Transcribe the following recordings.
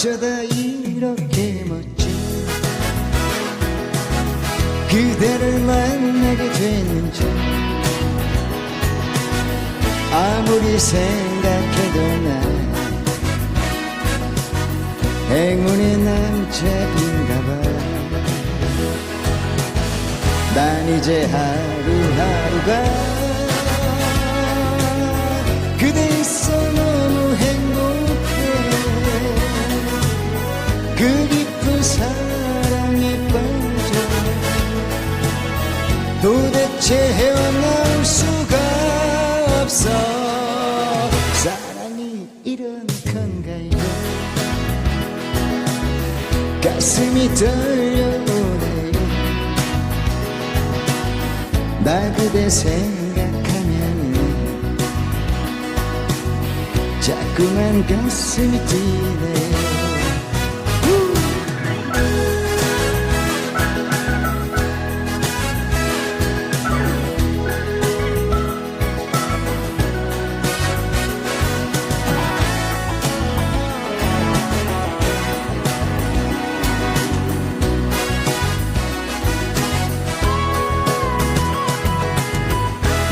어쩌다 이렇게 멋진 그대를 만나게 됐는지 아무리 생각해도 난 행운의 남자인가 봐. 난 이제 하루하루가 도대체 헤어나올 수가 없어. 사랑이 이런 건가요? 가슴이 떨려오네요 나 그대 생각하면 자꾸만 가슴이 뛰네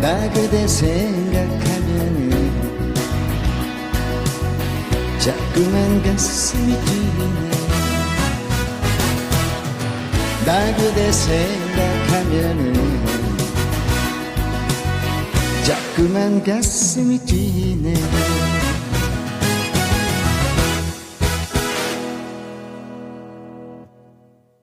나 그대 생각하면은 자꾸만 가슴이 뛰네. 나 그대 생각하면은 자꾸만 가슴이 뛰네